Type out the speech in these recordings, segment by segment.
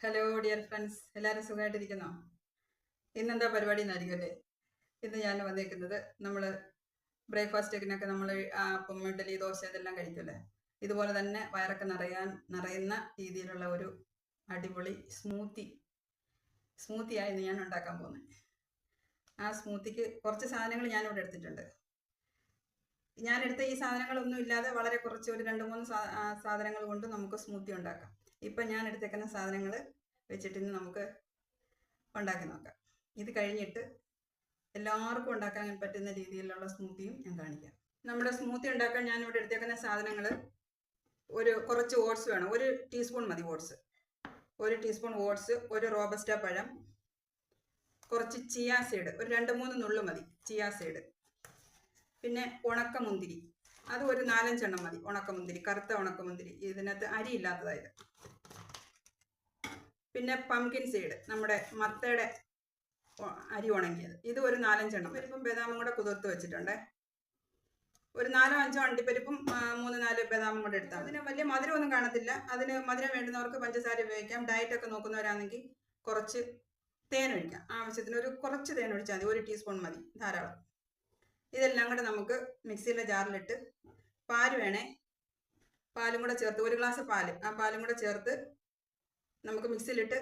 Hello dear friends എല്ലാവരും സുഖമായിട്ടിരിക്കുന്നോ? ഇന്നെന്താ പരിപാടി എന്നായിരിക്കുമല്ലേ ഇന്ന് ഞാൻ വന്നിരിക്കുന്നത് നമ്മൾ ബ്രേക്ക്ഫാസ്റ്റിനൊക്കെ നമ്മൾ അപ്പം ഇഡലി ദോശ ഇതെല്ലാം കഴിക്കുമല്ലേ ഇതുപോലെ തന്നെ വയറൊക്കെ നിറയാൻ നിറയുന്ന രീതിയിലുള്ള ഒരു അടിപൊളി സ്മൂത്തി സ്മൂത്തി ആയിരുന്നു ഞാൻ ഉണ്ടാക്കാൻ പോകുന്നത്. ആ സ്മൂത്തിക്ക് കുറച്ച് സാധനങ്ങൾ ഞാനിവിടെ എടുത്തിട്ടുണ്ട്. ഞാൻ എടുത്ത ഈ സാധനങ്ങളൊന്നും ഇല്ലാതെ വളരെ കുറച്ച് ഒരു രണ്ട് മൂന്ന് സാധനങ്ങൾ കൊണ്ട് നമുക്ക് സ്മൂത്തി ഉണ്ടാക്കാം. ഇപ്പം ഞാൻ എടുത്തേക്കുന്ന സാധനങ്ങൾ വെച്ചിട്ട് ഇന്ന് നമുക്ക് ഉണ്ടാക്കി നോക്കാം. ഇത് കഴിഞ്ഞിട്ട് എല്ലാവർക്കും ഉണ്ടാക്കാൻ പറ്റുന്ന രീതിയിലുള്ള സ്മൂത്തിയും ഞാൻ കാണിക്കാം. നമ്മുടെ സ്മൂത്തി ഉണ്ടാക്കാൻ ഞാൻ ഇവിടെ എടുത്തേക്കുന്ന സാധനങ്ങൾ ഒരു കുറച്ച് ഓട്സ് വേണം. ഒരു ടീസ്പൂൺ മതി ഓട്സ് ഒരു ടീസ്പൂൺ ഓട്സ് ഒരു റോബസ്റ്റ പഴം കുറച്ച് ചിയാ സീഡ് ഒരു രണ്ട് മൂന്ന് നുള്ളു മതി ചിയാ സീഡ് പിന്നെ ഉണക്കമുന്തിരി. അത് ഒരു നാലഞ്ചെണ്ണം മതി ഉണക്കമുന്തിരി കറുത്ത ഉണക്കമുന്തിരി. ഇതിനകത്ത് അരി ഇല്ലാത്തതായത്. പിന്നെ പംകിൻ സീഡ് നമ്മുടെ മത്തയുടെ അരി ഉണങ്ങിയത്. ഇത് ഒരു നാലഞ്ചെണ്ണം പരിപ്പും ബദാമും കൂടെ കുതിർത്ത് വെച്ചിട്ടുണ്ട്. ഒരു നാലോ അഞ്ചോ അണ്ടിപ്പരിപ്പും മൂന്ന് നാല് ബദാമും കൂടെ എടുത്താൽ അതിന് വലിയ മധുരമൊന്നും കാണത്തില്ല. അതിന് മധുരം വേണ്ടുന്നവർക്ക് പഞ്ചസാര ഉപയോഗിക്കാം. ഡയറ്റൊക്കെ നോക്കുന്നവരാണെങ്കിൽ കുറച്ച് തേൻ ഒഴിക്കാം. ആവശ്യത്തിന് ഒരു കുറച്ച് തേൻ ഒഴിച്ചാൽ മതി. ഒരു ടീസ്പൂൺ മതി ധാരാളം. ഇതെല്ലാം കൂടെ നമുക്ക് മിക്സിയിലെ ജാറിലിട്ട് പാൽ വേണേ. പാലും കൂടെ ചേർത്ത് ഒരു ഗ്ലാസ് പാൽ. ആ പാലും കൂടെ ചേർത്ത് നമുക്ക് മിക്സിയിലിട്ട്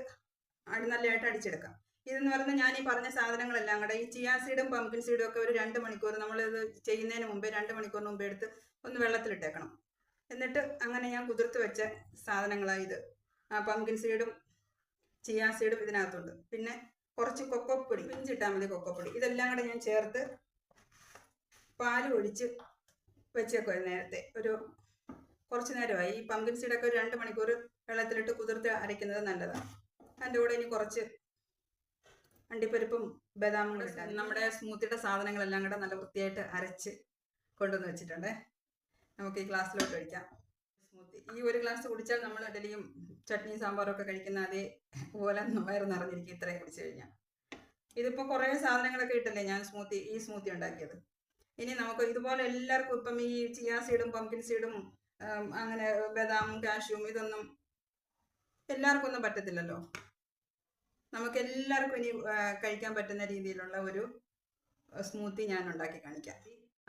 അടി നല്ലതായിട്ട് അടിച്ചെടുക്കാം. ഇതെന്ന് പറഞ്ഞാൽ ഞാൻ ഈ പറഞ്ഞ സാധനങ്ങളെല്ലാം കൂടെ ഈ ചിയാ സീഡും പമ്പിൻ സീഡും ഒക്കെ ഒരു രണ്ട് മണിക്കൂർ നമ്മൾ ഇത് ചെയ്യുന്നതിന് മുമ്പേ രണ്ട് മണിക്കൂറിന് മുമ്പേ എടുത്ത് ഒന്ന് വെള്ളത്തിലിട്ടേക്കണം. എന്നിട്ട് അങ്ങനെ ഞാൻ കുതിർത്ത് വെച്ച സാധനങ്ങളാണ് ഇത്. ആ പമ്പിൻ സീഡും ചിയാ സീഡും ഇതിനകത്തുണ്ട്. പിന്നെ കുറച്ച് കൊക്കോപ്പൊടി പിഞ്ചിട്ടാൽ മതി കൊക്കോപ്പൊടി. ഇതെല്ലാം കൂടെ ഞാൻ ചേർത്ത് പാൽ ഒഴിച്ച് വെച്ചേക്കുമായിരുന്നു നേരത്തെ. ഒരു കുറച്ച് നേരമായി. ഈ പമ്പിൻ സീഡൊക്കെ ഒരു രണ്ട് മണിക്കൂർ വെള്ളത്തിലിട്ട് കുതിർത്ത് അരയ്ക്കുന്നത് നല്ലതാണ്. അതിന്റെ കൂടെ ഇനി കുറച്ച് അണ്ടിപ്പരിപ്പും ബദാമും നമ്മുടെ സ്മൂത്തിയുടെ സാധനങ്ങളെല്ലാം കൂടെ നല്ല വൃത്തിയായിട്ട് അരച്ച് കൊണ്ടുവന്ന് വെച്ചിട്ടുണ്ട്. നമുക്ക് ഈ ഗ്ലാസ്സിലോട്ട് ഒഴിക്കാം. സ്മൂത്തി. ഈ ഒരു ഗ്ലാസ് കുടിച്ചാൽ നമ്മൾ ഇഡലിയും ചട്നിയും സാമ്പാറും ഒക്കെ കഴിക്കുന്ന അതേ പോലെ വയറ് നിറഞ്ഞിരിക്കും ഇത്രയും കുടിച്ചു കഴിഞ്ഞാൽ. ഇതിപ്പോൾ കുറേ സാധനങ്ങളൊക്കെ ഇട്ടല്ലേ ഞാൻ സ്മൂത്തി ഈ സ്മൂത്തി ഉണ്ടാക്കിയത്. ഇനി നമുക്ക് ഇതുപോലെ എല്ലാവർക്കും ഇപ്പം ഈ ചിയാ സീഡും പമ്പിൻ സീഡും അങ്ങനെ ബദാമും കാഷ്യൂം ഇതൊന്നും എല്ലാവർക്കും ഒന്നും പറ്റത്തില്ലല്ലോ. നമുക്ക് എല്ലാവർക്കും ഇനി കഴിക്കാൻ പറ്റുന്ന രീതിയിലുള്ള ഒരു സ്മൂത്തി ഞാൻ ഉണ്ടാക്കി കാണിക്കാം.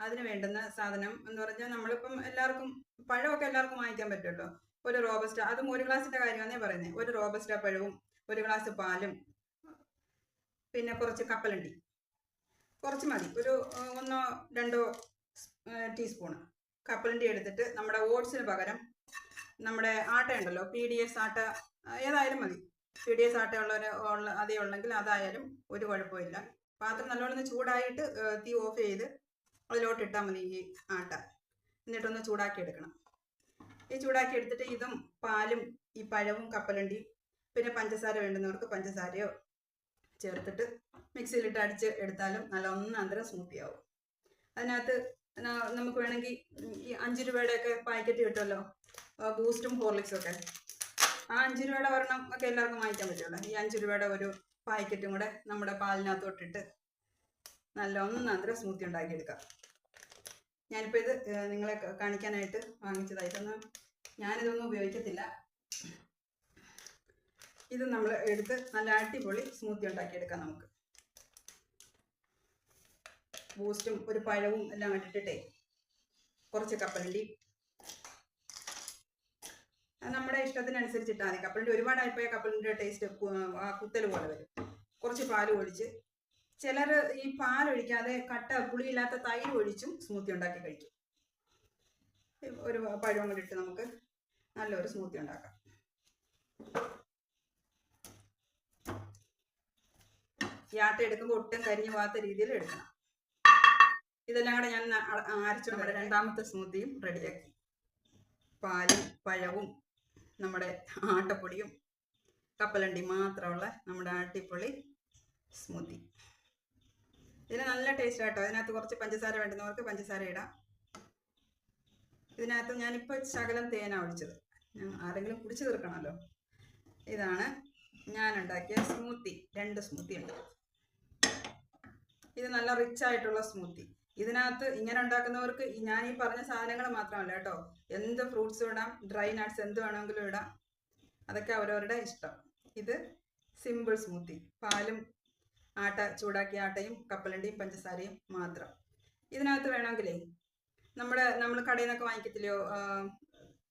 അതിന് വേണ്ടുന്ന സാധനം എന്ന് പറഞ്ഞാൽ നമ്മളിപ്പം എല്ലാവർക്കും പഴമൊക്കെ എല്ലാവർക്കും വാങ്ങിക്കാൻ പറ്റുമല്ലോ. ഒരു റോബസ്റ്റ അതും ഒരു ഗ്ലാസിന്റെ കാര്യമാണേ പറയുന്നത് ഒരു റോബസ്റ്റ പഴവും ഒരു ഗ്ലാസ് പാലും പിന്നെ കുറച്ച് കപ്പലണ്ടി. കുറച്ച് മതി. ഒരു ഒന്നോ രണ്ടോ ടീസ്പൂണ്. കപ്പലണ്ടി എടുത്തിട്ട് നമ്മുടെ ഓട്സിന് പകരം നമ്മുടെ ആട്ട ഉണ്ടല്ലോ പി ഡി എസ് ആട്ട ഏതായാലും മതി. പി ഡി എസ് ആട്ട ഉള്ളവർ ഉള്ള അതേ ഉള്ളെങ്കിൽ അതായാലും ഒരു കുഴപ്പമില്ല. പാത്രം നല്ലോണം ചൂടായിട്ട് തീ ഓഫ് ചെയ്ത് അതിലോട്ട് ഇട്ടാൽ മതി ഈ ആട്ട. എന്നിട്ടൊന്ന് ചൂടാക്കി എടുക്കണം. ഈ ചൂടാക്കി എടുത്തിട്ട് ഇതും പാലും ഈ പഴവും കപ്പലണ്ടി പിന്നെ പഞ്ചസാര വേണ്ടുന്നവർക്ക് പഞ്ചസാരയോ ചേർത്തിട്ട് മിക്സിയിലിട്ട് അടിച്ച് എടുത്താലും നല്ല ഒന്നാന്തരം സ്മൂത്തിയാവും അതിനകത്ത് നമുക്ക് വേണമെങ്കിൽ ഈ അഞ്ച് രൂപയുടെ ഒക്കെ പാക്കറ്റ് കിട്ടുമല്ലോ ബൂസ്റ്റും ഹോർലിക്സും ഒക്കെ. ആ അഞ്ച് രൂപയുടെ ഒരെണ്ണം ഒക്കെ എല്ലാവർക്കും വാങ്ങിക്കാൻ പറ്റുമല്ലോ? ഈ അഞ്ച് രൂപയുടെ ഒരു പാക്കറ്റും കൂടെ നമ്മുടെ പാലിനകത്തോട്ടിട്ട് നല്ല ഒന്നന്തരം സ്മൂത്തി ഉണ്ടാക്കിയെടുക്കാം. ഞാനിപ്പോൾ ഇത് നിങ്ങളെ കാണിക്കാനായിട്ട് വാങ്ങിച്ചതായിട്ടൊന്നും ഞാനിതൊന്നും ഉപയോഗിക്കത്തില്ല. ഇത് നമ്മൾ എടുത്ത് നല്ല അടിപൊളി സ്മൂത്തി ഉണ്ടാക്കിയെടുക്കാം നമുക്ക്. ബൂസ്റ്റും ഒരു പഴവും എല്ലാം ഇട്ടിട്ടേ കുറച്ച് കപ്പലണ്ടി. നമ്മുടെ നമ്മുടെ ഇഷ്ടത്തിനനുസരിച്ചിട്ടാൽ മതി. കപ്പലണ്ടി ഒരുപാടായിപ്പോയ കപ്പലണ്ടിയുടെ ടേസ്റ്റ് കുത്തൽ പോലെ വരും. കുറച്ച് പാൽ ഒഴിച്ച്. ചിലർ ഈ പാൽ ഒഴിക്കാതെ കട്ട പുളിയില്ലാത്ത തൈര് ഒഴിച്ചും സ്മൂത്തി ഉണ്ടാക്കി കഴിക്കും. ഒരു പഴവും കൂടി ഇട്ട് നമുക്ക് നല്ലൊരു സ്മൂത്തി ഉണ്ടാക്കാം. യാത്ര എടുക്കുമ്പോൾ ഒട്ടും കരിഞ്ഞു പോകാത്ത രീതിയിൽ എടുക്കണം. ഇതെല്ലാം കൂടെ ഞാൻ അ- അരച്ചു നമ്മുടെ രണ്ടാമത്തെ സ്മൂത്തിയും റെഡിയാക്കി. പാലും പഴവും നമ്മുടെ ആട്ടപ്പൊടിയും കപ്പലണ്ടി മാത്രമുള്ള നമ്മുടെ ആട്ടിപ്പൊളി സ്മൂത്തി. ഇതിന് നല്ല ടേസ്റ്റ് കേട്ടോ അതിനകത്ത് കുറച്ച് പഞ്ചസാര വേണ്ടുന്നവർക്ക് പഞ്ചസാര ഇടാം. ഇതിനകത്ത് ഞാനിപ്പോൾ ശകലം തേനാ ഒഴിച്ചത്. ഞാൻ ആരെങ്കിലും കുടിച്ചു തീർക്കണമല്ലോ. ഇതാണ് ഞാൻ ഉണ്ടാക്കിയ സ്മൂത്തി. രണ്ട് സ്മൂത്തി ഉണ്ട് ഇത് നല്ല റിച്ച് ആയിട്ടുള്ള സ്മൂത്തി. ഇതിനകത്ത് ഇങ്ങനെ ഉണ്ടാക്കുന്നവർക്ക് ഞാൻ ഈ പറഞ്ഞ സാധനങ്ങൾ മാത്രമല്ല കേട്ടോ. എന്ത് ഫ്രൂട്ട്സും ഇടാം ഡ്രൈ നട്ട്സ് എന്ത് വേണമെങ്കിലും ഇടാം. അതൊക്കെ അവരവരുടെ ഇഷ്ടം. ഇത് സിമ്പിൾ സ്മൂത്തി പാലും ആട്ട ചൂടാക്കിയ ആട്ടയും കപ്പലണ്ടിയും പഞ്ചസാരയും മാത്രം. ഇതിനകത്ത് വേണമെങ്കിലേ നമ്മുടെ നമ്മൾ കടയിൽ നിന്നൊക്കെ വാങ്ങിക്കത്തില്ലയോ?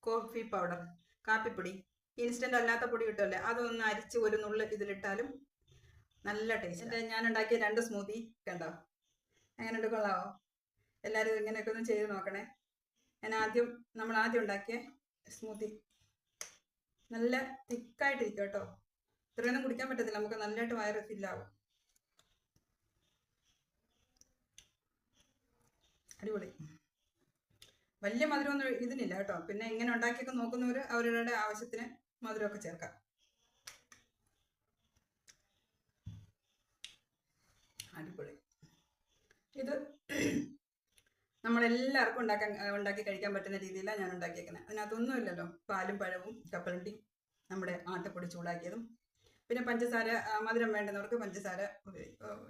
കോഫി പൗഡർ കാപ്പിപ്പൊടി. ഇൻസ്റ്റന്റ് അല്ലാത്ത പൊടി കിട്ടുമല്ലേ? അതൊന്ന് അരിച്ച് ഒരു നുള്ളിൽ ഇതിലിട്ടാലും നല്ല ടേസ്റ്റ് ഞാൻ ഉണ്ടാക്കിയ രണ്ട് സ്മൂത്തി കണ്ടോ? എങ്ങനെയുണ്ട് കൊള്ളാവോ എല്ലാവരും ഇങ്ങനെയൊക്കെ ഒന്ന് ചെയ്ത് നോക്കണേ. ഞാൻ ആദ്യം നമ്മൾ ആദ്യം ഉണ്ടാക്കിയ സ്മൂത്തി നല്ല തിക്കായിട്ടിരിക്കും കേട്ടോ. ഇത്രയൊന്നും കുടിക്കാൻ പറ്റത്തില്ല. നമുക്ക് നല്ലതായിട്ട് വയറ് ഫില്ലാവും അടിപൊളി. വലിയ മധുരമൊന്നും ഇതിനില്ല കേട്ടോ. പിന്നെ ഇങ്ങനെ ഉണ്ടാക്കിയൊക്കെ നോക്കുന്നവർ അവരുടെ ആവശ്യത്തിന് മധുരമൊക്കെ ചേർക്കാം. അടിപൊളി. ഇത് നമ്മളെല്ലാവർക്കും ഉണ്ടാക്കാൻ ഉണ്ടാക്കി കഴിക്കാൻ പറ്റുന്ന രീതിയിലാണ് ഞാൻ ഉണ്ടാക്കിയേക്കുന്നത്. അതിനകത്തൊന്നും ഇല്ലല്ലോ പാലും പഴവും കപ്പലണ്ടി നമ്മുടെ ആട്ടപ്പൊടി ചൂടാക്കിയതും. പിന്നെ പഞ്ചസാര മധുരം വേണ്ടുന്നവർക്ക് പഞ്ചസാര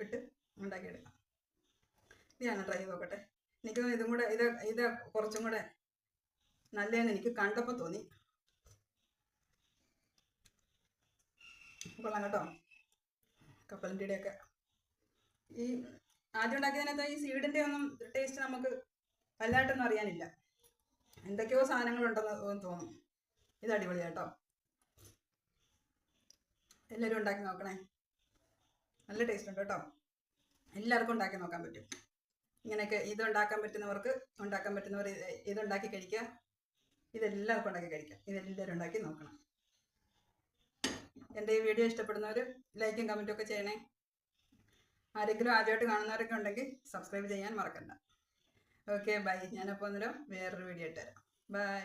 ഇട്ട് ഉണ്ടാക്കിയെടുക്കാം. ഇത് ഞാൻ ട്രൈ നോക്കട്ടെ എനിക്ക് ഇതും കൂടെ ഇത് ഇത് കുറച്ചും കൂടെ നല്ലതെന്ന് എനിക്ക് കണ്ടപ്പോൾ തോന്നി. കൊള്ളാം കേട്ടോ. കപ്പലണ്ടിയുടെയൊക്കെ ഈ ആദ്യം ഉണ്ടാക്കിയതിനകത്ത് ഈ സീഡിന്റെ ഒന്നും ടേസ്റ്റ് നമുക്ക് വലുതായിട്ടൊന്നും അറിയാനില്ല. എന്തൊക്കെയോ സാധനങ്ങളുണ്ടെന്ന് തോന്നും ഇത് അടിപൊളി കേട്ടോ എല്ലാവരും ഉണ്ടാക്കി നോക്കണേ. നല്ല ടേസ്റ്റ് ഉണ്ട് കേട്ടോ. എല്ലാവർക്കും ഉണ്ടാക്കി നോക്കാൻ പറ്റും. ഇങ്ങനെയൊക്കെ ഇത് ഉണ്ടാക്കാൻ പറ്റുന്നവർക്ക് ഉണ്ടാക്കാൻ പറ്റുന്നവർ ഇത് ഇതുണ്ടാക്കി കഴിക്കുക. ഇതെല്ലാവർക്കും ഉണ്ടാക്കി കഴിക്കാം. ഇതെല്ലാവരും ഉണ്ടാക്കി നോക്കണം. എന്റെ ഈ വീഡിയോ ഇഷ്ടപ്പെടുന്നവർ ലൈക്കും കമന്റും ഒക്കെ ചെയ്യണേ. ആരെങ്കിലും ആദ്യമായിട്ട് കാണുന്നവരൊക്കെ ഉണ്ടെങ്കിൽ സബ്സ്ക്രൈബ് ചെയ്യാൻ മറക്കണ്ട. ഓക്കെ ബൈ ഞാനപ്പോൾ അന്നേരം വേറൊരു വീഡിയോ ഇട്ടുതരാം ബൈ